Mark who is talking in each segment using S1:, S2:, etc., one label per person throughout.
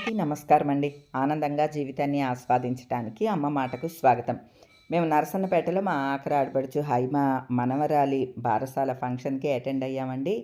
S1: అందరికీ నమస్కారం అండి ఆనందంగా జీవితాన్ని ఆస్వాదించడానికి అమ్మ మాటకు స్వాగతం. మేము నరసన్నపేటలో మా ఆఖరి ఆడపడుచు హైమ మనవరాలి బారసాల ఫంక్షన్కి అటెండ్ అయ్యామండి.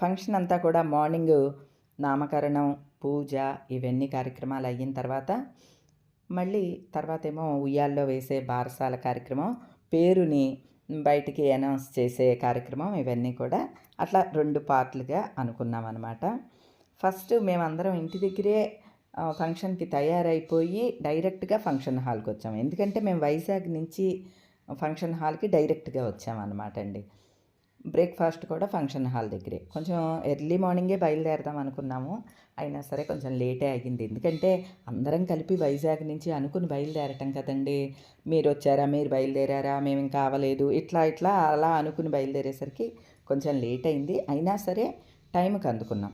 S1: ఫంక్షన్ అంతా కూడా మార్నింగ్ నామకరణం పూజ ఇవన్నీ కార్యక్రమాలు అయిన తర్వాత మళ్ళీ తర్వాత ఏమో ఉయ్యాల్లో వేసే బారసాల కార్యక్రమం పేరుని బయటికి అనౌన్స్ చేసే కార్యక్రమం ఇవన్నీ కూడా అట్లా రెండు పార్ట్లుగా అనుకున్నాం అనమాట ఫస్ట్ మేమందరం ఇంటి దగ్గరే ఫంక్షన్కి తయారైపోయి డైరెక్ట్గా ఫంక్షన్ హాల్కి వచ్చాము ఎందుకంటే మేము వైజాగ్ నుంచి ఫంక్షన్ హాల్కి డైరెక్ట్గా వచ్చామన్నమాట అండి. బ్రేక్ఫాస్ట్ కూడా ఫంక్షన్ హాల్ దగ్గరే. కొంచెం ఎర్లీ మార్నింగే బయలుదేరదాం అనుకున్నాము. అయినా సరే కొంచెం లేటే అయ్యింది. ఎందుకంటే అందరం కలిపి వైజాగ్ నుంచి అనుకుని బయలుదేరటం కదండి. మీరు వచ్చారా? మీరు బయలుదేరారా? మేము ఇంకా అవ్వలేదు ఇట్లా ఇట్లా అలా అనుకుని బయలుదేరేసరికి కొంచెం లేట్ అయింది అయినా సరే టైంకి అందుకున్నాం.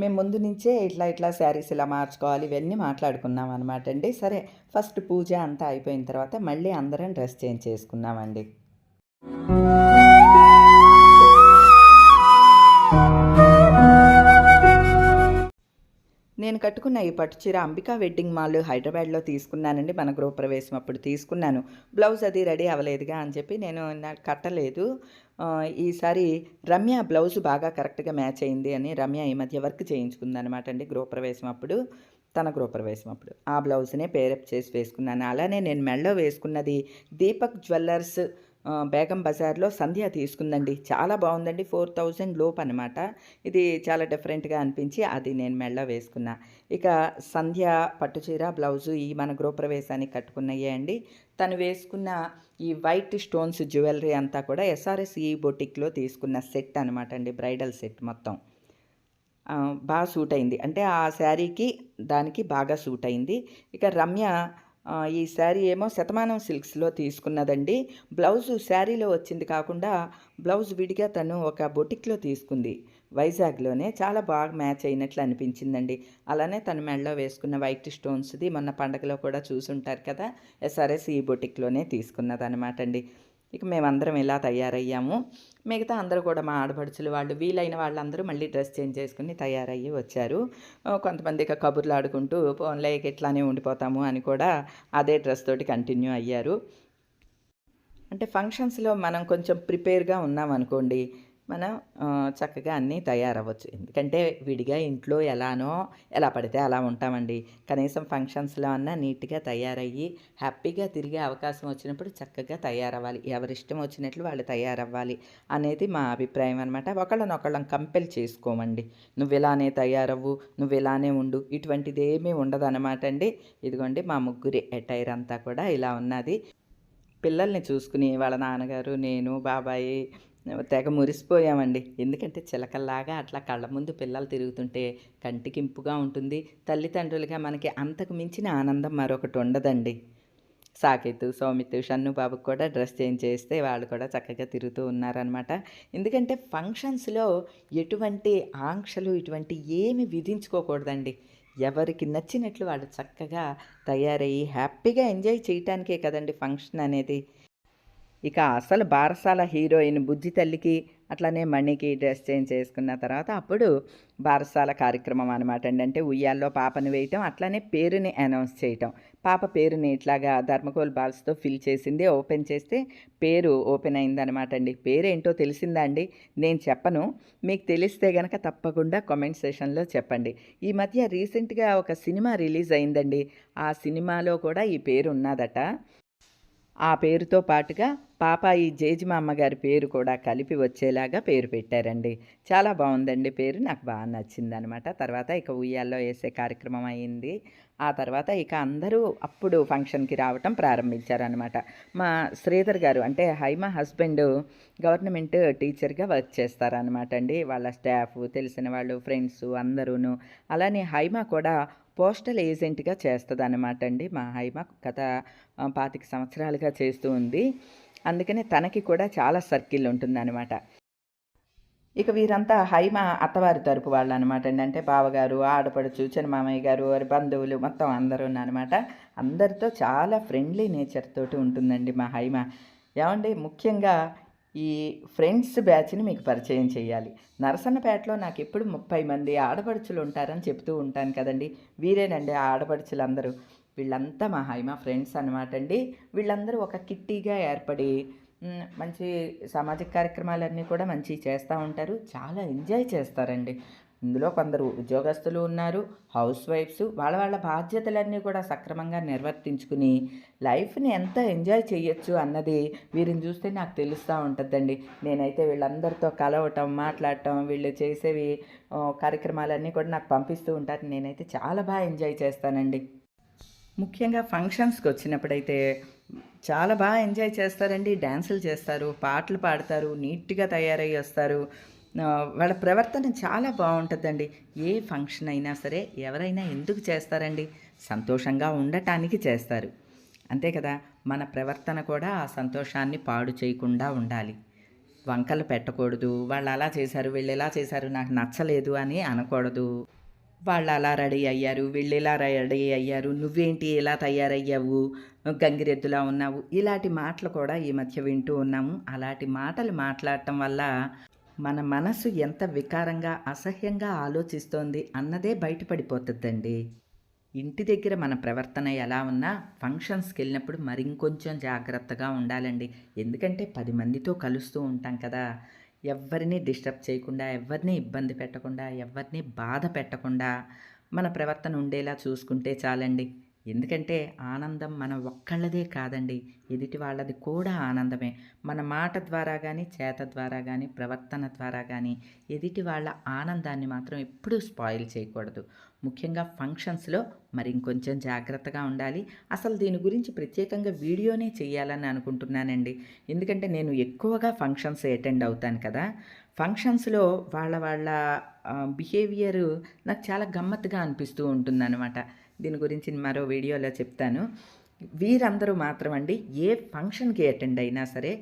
S1: మేము ముందు నుంచే ఇట్లా ఇట్లా శారీస్ ఇలా మార్చుకోవాలి ఇవన్నీ మాట్లాడుకున్నాం అనమాట అండి. సరే ఫస్ట్ పూజ అంతా అయిపోయిన తర్వాత మళ్ళీ అందరం డ్రెస్ చేంజ్ చేసుకున్నామండి. నేను కట్టుకున్న ఈ పట్టు చీర అంబికా వెడ్డింగ్ మాల్ హైదరాబాద్లో తీసుకున్నానండి. మన గృహప్రవేశం అప్పుడు తీసుకున్నాను. బ్లౌజ్ అది రెడీ అవ్వలేదుగా అని చెప్పి నేను నాకు కట్టలేదు. ఈసారి రమ్య బ్లౌజ్ బాగా కరెక్ట్గా మ్యాచ్ అయింది అని రమ్య ఈ మధ్య వర్క్ చేయించుకుందనమాట అండి గృహప్రవేశం అప్పుడు. తన గృహప్రవేశం అప్పుడు. ఆ బ్లౌజ్నే పేరప్ చేసి వేసుకున్నాను. అలానే నేను మెడలో వేసుకున్నది దీపక్ జ్యువెల్లర్స్ బేగం బజార్లో సంధ్య తీసుకుందండి. చాలా బాగుందండి. ఫోర్ థౌజండ్ లోపు అనమాట ఇది చాలా డిఫరెంట్గా అనిపించి అది నేను మెడలో వేసుకున్నా. ఇక సంధ్య పట్టుచీర బ్లౌజు ఈ మన గృహప్రవేశానికి కట్టుకున్నయ్యే అండి. తను వేసుకున్న ఈ వైట్ స్టోన్స్ జ్యువెలరీ అంతా కూడా ఎస్ఆర్ఎస్ ఈ బొటిక్లో తీసుకున్న సెట్ అనమాట అండి. బ్రైడల్ సెట్ మొత్తం. బాగా సూట్ అయింది అంటే ఆ శారీకి దానికి బాగా సూట్ అయింది ఇక రమ్య ఈ శారీ ఏమో శతమానం సిల్క్స్లో తీసుకున్నదండి. బ్లౌజ్ శారీలో వచ్చింది కాకుండా బ్లౌజ్ విడిగా తను ఒక బొటిక్లో తీసుకుంది. వైజాగ్లోనే చాలా బాగా మ్యాచ్ అయినట్లు అనిపించిందండి. అలానే తను మెడలో వేసుకున్న వైట్ స్టోన్స్ది మొన్న పండగలో కూడా చూసుంటారు కదా ఎస్ఆర్ఎస్ ఈ బొటిక్లోనే తీసుకున్నది అనమాట అండి ఇక మేమందరం ఇలా తయారయ్యాము. మిగతా అందరూ కూడా మా ఆడపడుచులు వాళ్ళు వీలైన వాళ్ళందరూ మళ్ళీ డ్రెస్ చేంజ్ చేసుకుని తయారయ్యి వచ్చారు. కొంతమంది ఇక కబుర్లు ఆడుకుంటూ పోన్లే ఇట్లానే ఉండిపోతాము అని కూడా అదే డ్రెస్ తోటి కంటిన్యూ అయ్యారు. అంటే ఫంక్షన్స్లో మనం కొంచెం ప్రిపేర్గా ఉన్నాం అనుకోండి మనం చక్కగా అన్నీ తయారవ్వచ్చు. ఎందుకంటే విడిగా ఇంట్లో ఎలానో ఎలా పడితే అలా ఉంటామండి. కనీసం ఫంక్షన్స్లో అన్నా నీట్గా తయారయ్యి హ్యాపీగా తిరిగే అవకాశం వచ్చినప్పుడు చక్కగా తయారవ్వాలి. ఎవరిష్టం వచ్చినట్లు వాళ్ళు తయారవ్వాలి అనేది మా అభిప్రాయం అనమాట ఒకళ్ళనొకళ్ళం కంపెల్ చేసుకోమండి. నువ్వు ఇలానే తయారవ్వు నువ్వు ఇలానే ఉండు ఇటువంటిది ఏమీ ఉండదు అనమాట అండి. ఇదిగోండి మా ముగ్గురి ఎటైర్ అంతా కూడా ఇలా ఉన్నది. పిల్లల్ని చూసుకుని వాళ్ళ నాన్నగారు నేను బాబాయి తెగ మురిసిపోయామండి. ఎందుకంటే చిలకల్లాగా అట్లా కళ్ళ ముందు పిల్లలు తిరుగుతుంటే కంటికి ఇంపుగా ఉంటుంది. తల్లిదండ్రులుగా మనకి అంతకు మించిన ఆనందం మరొకటి ఉండదండి. సాకేతు సౌమితు షన్ను బాబుకి కూడా డ్రెస్ చేంజ్ చేస్తే వాళ్ళు కూడా చక్కగా తిరుగుతూ ఉన్నారనమాట ఎందుకంటే ఫంక్షన్స్లో ఎటువంటి ఆంక్షలు ఇటువంటి ఏమి విధించుకోకూడదండి. ఎవరికి నచ్చినట్లు వాళ్ళు చక్కగా తయారయ్యి హ్యాపీగా ఎంజాయ్ చేయటానికే కదండి ఫంక్షన్ అనేది. ఇక అసలు బారసాల హీరోయిన్ బుజ్జి తల్లికి అట్లానే మణికి డ్రెస్ చేంజ్ చేసుకున్న తర్వాత అప్పుడు బారసాల కార్యక్రమం అనమాట అండి. అంటే ఉయ్యాల్లో పాపను వేయటం అట్లానే పేరుని అనౌన్స్ చేయటం. పాప పేరుని ఇట్లాగా ధర్మకోల్ బాల్స్తో ఫిల్ చేసింది ఓపెన్ చేస్తే పేరు ఓపెన్ అయిందనమాట అండి. పేరేంటో తెలిసిందా అండి? నేను చెప్పను. మీకు తెలిస్తే గనక తప్పకుండా కామెంట్ సెషన్లో చెప్పండి. ఈ మధ్య రీసెంట్గా ఒక సినిమా రిలీజ్ అయిందండి. ఆ సినిమాలో కూడా ఈ పేరు ఉన్నదట. ఆ పేరుతో పాటుగా పాప ఈ జేజిమ అమ్మగారి పేరు కూడా కలిపి వచ్చేలాగా పేరు పెట్టారండి. చాలా బాగుందండి పేరు. నాకు బాగా నచ్చింది అనమాట తర్వాత ఇక ఉయ్యాల్లో వేసే కార్యక్రమం అయింది. ఆ తర్వాత ఇక అందరూ అప్పుడు ఫంక్షన్కి రావటం ప్రారంభించారనమాట. మా శ్రీధర్ గారు అంటే హైమ హస్బెండ్ గవర్నమెంట్ టీచర్గా వర్క్ చేస్తారనమాట అండి. వాళ్ళ స్టాఫ్ తెలిసిన వాళ్ళు ఫ్రెండ్స్ అందరూను. అలానే హైమ కూడా పోస్టల్ ఏజెంట్గా చేస్తుంది అనమాట అండి. మా హైమ గత పాతిక సంవత్సరాలుగా చేస్తూ ఉంది. అందుకనే తనకి కూడా చాలా సర్కిల్ ఉంటుందన్నమాట. ఇక వీరంతా హైమ అత్తవారి తరపు వాళ్ళు అనమాట అండి. అంటే బావగారు ఆడపడుచు చిన్న మామయ్య గారు వారి బంధువులు మొత్తం అందరూ అనమాట అందరితో చాలా ఫ్రెండ్లీ నేచర్ తోటి ఉంటుందండి మా హైమ. ఏమండి? ముఖ్యంగా ఈ ఫ్రెండ్స్ బ్యాచ్ని మీకు పరిచయం చేయాలి. నరసన్నపేటలో నాకు ఎప్పుడు ముప్పై మంది ఆడపడుచులు ఉంటారని చెప్తూ ఉంటాను కదండి. వీరేనండి ఆ ఆడపడుచులందరూ. వీళ్ళంతా మా హైమ ఫ్రెండ్స్ అనమాట అండి. వీళ్ళందరూ ఒక కిట్టీగా ఏర్పడి మంచి సామాజిక కార్యక్రమాలన్నీ కూడా మంచి చేస్తూ ఉంటారు. చాలా ఎంజాయ్ చేస్తారండి. ఇందులో కొందరు ఉద్యోగస్తులు ఉన్నారు హౌస్ వైఫ్స్ వాళ్ళ వాళ్ళ బాధ్యతలన్నీ కూడా సక్రమంగా నిర్వర్తించుకుని లైఫ్ని ఎంత ఎంజాయ్ చేయొచ్చు అన్నది వీరిని చూస్తే నాకు తెలుస్తూ ఉంటుందండి. నేనైతే వీళ్ళందరితో కలవటం మాట్లాడటం వీళ్ళు చేసేవి కార్యక్రమాలన్నీ కూడా నాకు పంపిస్తూ ఉంటారు. నేనైతే చాలా బాగా ఎంజాయ్ చేస్తానండి. ముఖ్యంగా ఫంక్షన్స్కి వచ్చినప్పుడైతే చాలా బాగా ఎంజాయ్ చేస్తారండి డ్యాన్సులు చేస్తారు పాటలు పాడతారు నీట్గా తయారయ్యి వస్తారు. వాళ్ళ ప్రవర్తన చాలా బాగుంటుందండి ఏ ఫంక్షన్ అయినా సరే ఎవరైనా ఎందుకు చేస్తారండి? సంతోషంగా ఉండటానికి చేస్తారు. అంతే కదా మన ప్రవర్తన కూడా ఆ సంతోషాన్ని పాడు చేయకుండా ఉండాలి. వంకలు పెట్టకూడదు వాళ్ళు అలా చేశారు వీళ్ళు ఎలా చేశారు నాకు నచ్చలేదు అని అనకూడదు. వాళ్ళు అలా రెడీ అయ్యారు వీళ్ళు ఇలా రెడీ అయ్యారు నువ్వేంటి ఇలా తయారయ్యావు గంగిరెద్దులా ఉన్నావు ఇలాంటి మాటలు కూడా ఈ మధ్య వింటూ ఉన్నాము. అలాంటి మాటలు మాట్లాడటం వల్ల మన మనసు ఎంత వికారంగా అసహ్యంగా ఆలోచిస్తోంది అన్నదే బయటపడిపోతుందండి. ఇంటి దగ్గర మన ప్రవర్తన ఎలా ఉన్నా ఫంక్షన్స్కి వెళ్ళినప్పుడు మరింకొంచెం జాగ్రత్తగా ఉండాలండి. ఎందుకంటే పది మందితో కలుస్తూ ఉంటాం కదా. ఎవరిని డిస్టర్బ్ చేయకుండా ఎవరిని ఇబ్బంది పెట్టకుండా ఎవరిని బాధ పెట్టకుండా మన ప్రవర్తన ఉండేలా చూసుకుంటే చాలండి. ఎందుకంటే ఆనందం మన ఒక్కళ్ళదే కాదండి. ఎదుటి వాళ్ళది కూడా ఆనందమే. మన మాట ద్వారా కానీ చేత ద్వారా కానీ ప్రవర్తన ద్వారా కానీ ఎదుటి వాళ్ళ ఆనందాన్ని మాత్రం ఎప్పుడూ స్పాయిల్ చేయకూడదు. ముఖ్యంగా ఫంక్షన్స్లో మరి ఇంకొంచెం జాగ్రత్తగా ఉండాలి. అసలు దీని గురించి ప్రత్యేకంగా వీడియోనే చేయాలని అనుకుంటున్నానండి. ఎందుకంటే నేను ఎక్కువగా ఫంక్షన్స్ అటెండ్ అవుతాను కదా. ఫంక్షన్స్లో వాళ్ళ వాళ్ళ బిహేవియర్ నాకు చాలా గమ్మత్తుగా అనిపిస్తూ ఉంటుందన్నమాట. దీని గురించి మరో వీడియోలో చెప్తాను. వీరందరూ మాత్రం అండి ఏ ఫంక్షన్కి అటెండ్ అయినా సరే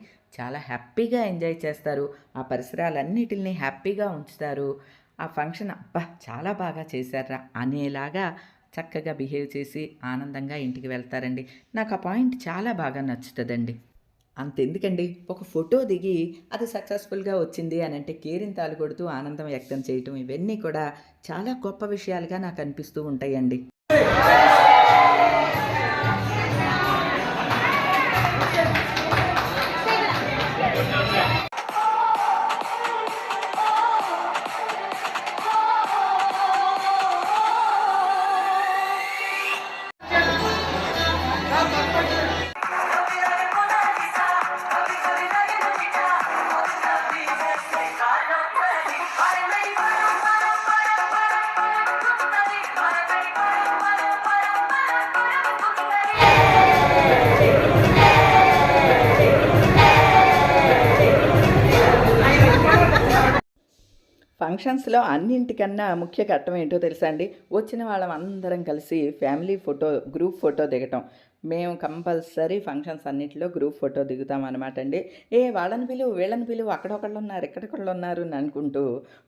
S1: చాలా హ్యాపీగా ఎంజాయ్ చేస్తారు. ఆ పరిసరాలన్నిటిని హ్యాపీగా ఉంచుతారు. ఆ ఫంక్షన్ అబ్బా చాలా బాగా చేశారా అనేలాగా చక్కగా బిహేవ్ చేసి ఆనందంగా ఇంటికి వెళ్తారండి. నాకు ఆ పాయింట్ చాలా బాగా నచ్చుతుందండి. అంతెందుకండి? ఒక ఫోటో దిగి అది సక్సెస్ఫుల్గా వచ్చింది అని అంటే కేరింతాలు కొడుతూ ఆనందం వ్యక్తం చేయటం ఇవన్నీ కూడా చాలా గొప్ప విషయాలుగా నాకు అనిపిస్తూ ఉంటాయండి. Hey! ఫంక్షన్స్లో అన్నింటికన్నా ముఖ్య ఘట్టం ఏంటో తెలుసా అండి? వచ్చిన వాళ్ళం అందరం కలిసి ఫ్యామిలీ ఫోటో గ్రూప్ ఫోటో దిగటం. మేము కంపల్సరీ ఫంక్షన్స్ అన్నింటిలో గ్రూప్ ఫోటో దిగుతాం అనమాట అండి. ఏ వాళ్ళని పిలువు వీళ్ళని పిలువు అక్కడొకళ్ళు ఉన్నారు ఎక్కడొకళ్ళు ఉన్నారు అని అనుకుంటూ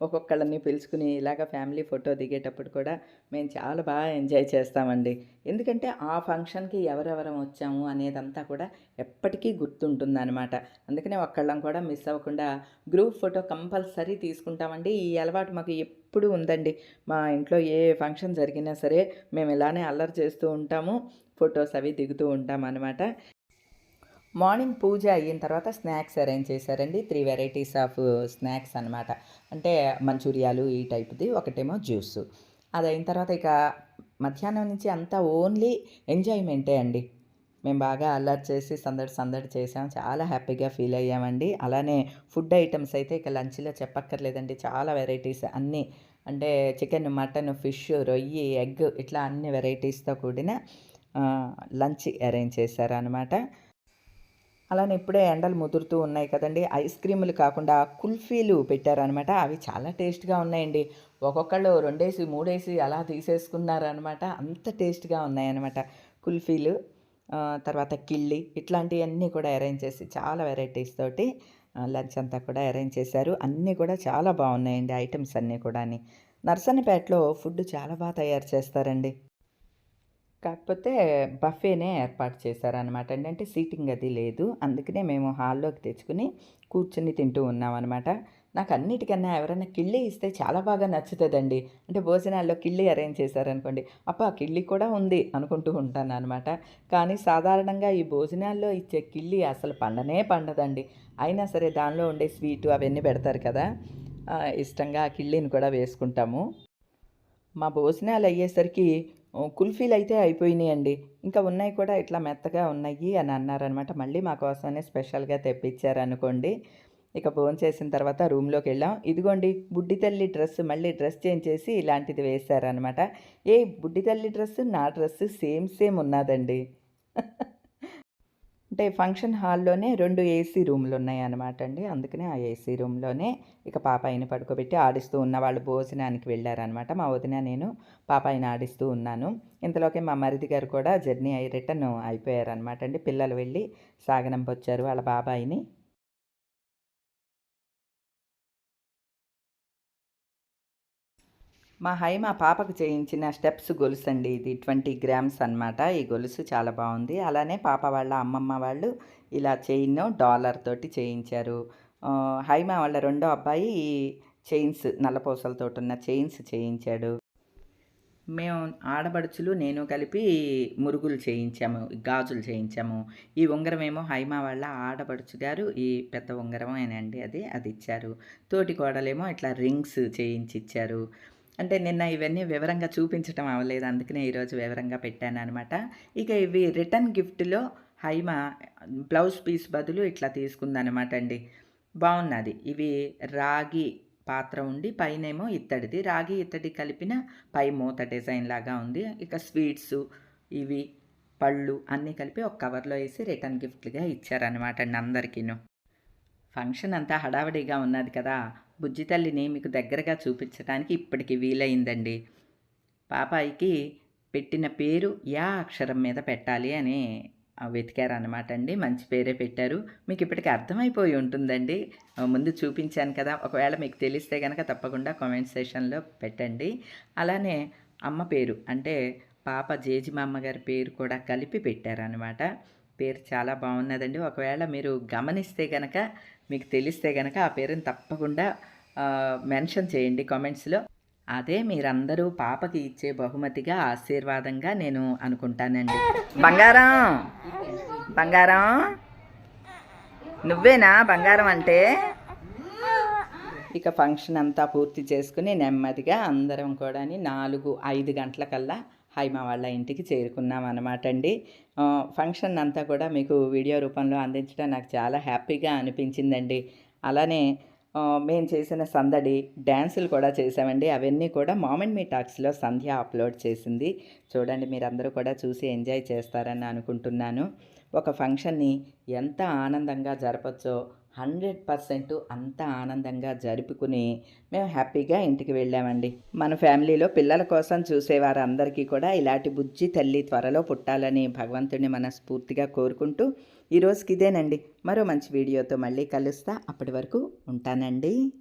S1: ఒక్కొక్కళ్ళని పిలుచుకుని ఇలాగ ఫ్యామిలీ ఫోటో దిగేటప్పుడు కూడా మేము చాలా బాగా ఎంజాయ్ చేస్తామండి. ఎందుకంటే ఆ ఫంక్షన్కి ఎవరెవరం వచ్చాము అనేదంతా కూడా ఎప్పటికీ గుర్తుంటుందన్నమాట. అందుకనే ఒక్కళ్ళం కూడా మిస్ అవ్వకుండా గ్రూప్ ఫోటో కంపల్సరీ తీసుకుంటామండి. ఈ అలవాటు మాకు ఎప్పుడు ఉందండి. మా ఇంట్లో ఏ ఫంక్షన్ జరిగినా సరే మేము ఇలానే అల్లరి చేస్తూ ఉంటాము. ఫొటోస్ అవి దిగుతూ ఉంటాం అనమాట మార్నింగ్ పూజ అయిన తర్వాత స్నాక్స్ అరేంజ్ చేశారండి. త్రీ వెరైటీస్ ఆఫ్ స్నాక్స్ అనమాట అంటే మంచూరియాలు ఈ టైప్ది ఒకటేమో జ్యూస్. అది అయిన తర్వాత ఇక మధ్యాహ్నం నుంచి అంతా ఓన్లీ ఎంజాయ్మెంటే అండి. మేము బాగా అల్లరి చేసి సందడి సందడి చేసాం. చాలా హ్యాపీగా ఫీల్ అయ్యామండి. అలానే ఫుడ్ ఐటమ్స్ అయితే ఇక లంచ్లో చెప్పక్కర్లేదండి. చాలా వెరైటీస్ అన్నీ. అంటే చికెన్ మటన్ ఫిష్ రొయ్యి ఎగ్ ఇట్లా అన్ని వెరైటీస్తో కూడిన లంచ్ అరేంజ్ చేశారనమాట అలానే ఇప్పుడే ఎండలు ముదురుతూ ఉన్నాయి కదండి. ఐస్ క్రీములు కాకుండా కుల్ఫీలు పెట్టారనమాట అవి చాలా టేస్ట్గా ఉన్నాయండి. ఒక్కొక్కళ్ళు రెండేసి మూడేసి అలా తీసేసుకున్నారనమాట అంత టేస్ట్గా ఉన్నాయన్నమాట కుల్ఫీలు. తర్వాత కిళ్ళి ఇట్లాంటివన్నీ కూడా అరేంజ్ చేసి చాలా వెరైటీస్ తోటి లంచ్ అంతా కూడా అరేంజ్ చేశారు. అన్నీ కూడా చాలా బాగున్నాయండి ఐటమ్స్ అన్నీ కూడా నర్సన్నపేటలో ఫుడ్ చాలా బాగా తయారు చేస్తారండి. కాకపోతే బఫేనే ఏర్పాటు చేశారనమాట అండి అంటే సీటింగ్ అది లేదు. అందుకనే మేము హాల్లోకి తెచ్చుకుని కూర్చుని తింటూ ఉన్నామన్నమాట. నాకు అన్నిటికన్నా ఎవరైనా కిళ్ళి ఇస్తే చాలా బాగా నచ్చుతుందండి. అంటే భోజనాల్లో కిళ్ళి అరేంజ్ చేశారనుకోండి అప్ప కిళ్ళి కూడా ఉంది అనుకుంటూ ఉంటాను అనమాట కానీ సాధారణంగా ఈ భోజనాల్లో ఇచ్చే కిళ్ళి అసలు పండనే పండదండి. అయినా సరే దానిలో ఉండే స్వీటు అవన్నీ పెడతారు కదా ఇష్టంగా ఆ కిళ్ళిని కూడా వేసుకుంటాము. మా భోజనాలు అయ్యేసరికి కుల్ఫీలు అయితే అయిపోయినాయండి. ఇంకా ఉన్నాయి కూడా ఇట్లా మెత్తగా ఉన్నాయి అని అన్నారనమాట. మళ్ళీ మా కోసమనే స్పెషల్గా తెప్పించారనుకోండి ఇక భోజనం చేసిన తర్వాత రూమ్లోకి వెళ్ళాం. ఇదిగోండి బుడ్డి తల్లి డ్రెస్ మళ్ళీ డ్రెస్ చేంజ్ చేసి ఇలాంటిది వేశారనమాట. ఏ బుడ్డి తల్లి డ్రెస్ నా డ్రెస్ సేమ్ సేమ్ ఉన్నదండి. అంటే ఫంక్షన్ హాల్లోనే రెండు ఏసీ రూమ్లు ఉన్నాయి అనమాట అండి అందుకనే ఆ ఏసీ రూమ్లోనే ఇక పాప ఆయన పడుకోబెట్టి ఆడిస్తూ ఉన్న వాళ్ళు భోజనానికి వెళ్ళారనమాట మా వదిన నేను పాప ఆయన ఆడిస్తూ ఉన్నాను. ఇంతలోకి మా మరిది గారు కూడా జర్నీ అయి రిటర్న్ అయిపోయారనమాట అండి పిల్లలు వెళ్ళి సాగనంపొచ్చారు వాళ్ళ బాబాయిని. మా హై మా పాపకు చేయించిన స్టెప్స్ గొలుసు అండి ఇది ట్వంటీ గ్రామ్స్ అన్నమాట. ఈ గొలుసు చాలా బాగుంది. అలానే పాప వాళ్ళ అమ్మమ్మ వాళ్ళు ఇలా చైన్ డాలర్ తోటి చేయించారు. హైమా వాళ్ళ రెండో అబ్బాయి ఈ చైన్స్ నల్లపూసలతో ఉన్న చైన్స్ చేయించాడు. మేము ఆడబడుచులు నేను కలిపి మురుగులు చేయించాము గాజులు చేయించాము. ఈ ఉంగరం ఏమో హైమా వాళ్ళ ఆడబడుచు గారు ఈ పెద్ద ఉంగరం అండి అది అది ఇచ్చారు. తోటి కోడలేమో ఇట్లా రింగ్స్ చేయించి ఇచ్చారు. అంటే నిన్న ఇవన్నీ వివరంగా చూపించటం అవ్వలేదు. అందుకనే ఈరోజు వివరంగా పెట్టాను అనమాట ఇక ఇవి రిటర్న్ గిఫ్ట్లో హైమా బ్లౌజ్ పీస్ బదులు ఇట్లా తీసుకుందనమాట అండి. బాగున్నది. ఇవి రాగి పాత్ర ఉండి పైనేమో ఇత్తడిది. రాగి ఇత్తడి కలిపిన పై మూత డిజైన్ లాగా ఉంది. ఇక స్వీట్స్ ఇవి పళ్ళు అన్నీ కలిపి ఒక కవర్లో వేసి రిటర్న్ గిఫ్ట్లుగా ఇచ్చారనమాట అండి అందరికీను. ఫంక్షన్ అంతా హడావిడిగా ఉన్నది కదా. బుజ్జి తల్లిని మీకు దగ్గరగా చూపించడానికి ఇప్పటికి వీలైందండి. పాపాయికి పెట్టిన పేరు యా అక్షరం మీద పెట్టాలి అని వెతికారనమాట అండి మంచి పేరే పెట్టారు. మీకు ఇప్పటికి అర్థమైపోయి ఉంటుందండి. ముందు చూపించాను కదా. ఒకవేళ మీకు తెలిస్తే కనుక తప్పకుండా కామెంట్ సెషన్లో పెట్టండి. అలానే అమ్మ పేరు అంటే పాప జేజిమ అమ్మగారి పేరు కూడా కలిపి పెట్టారనమాట పేరు చాలా బాగున్నదండి. ఒకవేళ మీరు గమనిస్తే కనుక మీకు తెలిస్తే కనుక ఆ పేరుని తప్పకుండా మెన్షన్ చేయండి కామెంట్స్లో. అదే మీరందరూ పాపకి ఇచ్చే బహుమతిగా ఆశీర్వాదంగా నేను అనుకుంటానండి. బంగారం! బంగారం! నువ్వేనా బంగారం అంటే? ఇక ఫంక్షన్ అంతా పూర్తి చేసుకుని నెమ్మదిగా అందరం కూడా నాలుగు ఐదు గంటలకల్లా హైమా వాళ్ళ ఇంటికి చేరుకున్నాం అనమాట అండి ఫంక్షన్ అంతా కూడా మీకు వీడియో రూపంలో అందించడం నాకు చాలా హ్యాపీగా అనిపించిందండి. అలానే మేము చేసిన సందడి డ్యాన్సులు కూడా చేసామండి అవన్నీ కూడా మామెంట్ మీ టాక్స్లో సంధ్య అప్లోడ్ చేసింది. చూడండి మీరందరూ కూడా చూసి ఎంజాయ్ చేస్తారని అనుకుంటున్నాను. ఒక ఫంక్షన్ని ఎంత ఆనందంగా జరపచ్చో హండ్రెడ్ పర్సెంట్ అంత ఆనందంగా జరుపుకుని మేము హ్యాపీగా ఇంటికి వెళ్ళామండి. మన ఫ్యామిలీలో పిల్లల కోసం చూసేవారు అందరికీ కూడా ఇలాంటి బుజ్జి తల్లి త్వరలో పుట్టాలని భగవంతుడిని మనస్ఫూర్తిగా కోరుకుంటూ ఈరోజుకి ఇదేనండి మరో మంచి వీడియోతో మళ్ళీ కలుస్తా. అప్పటి వరకు ఉంటానండి.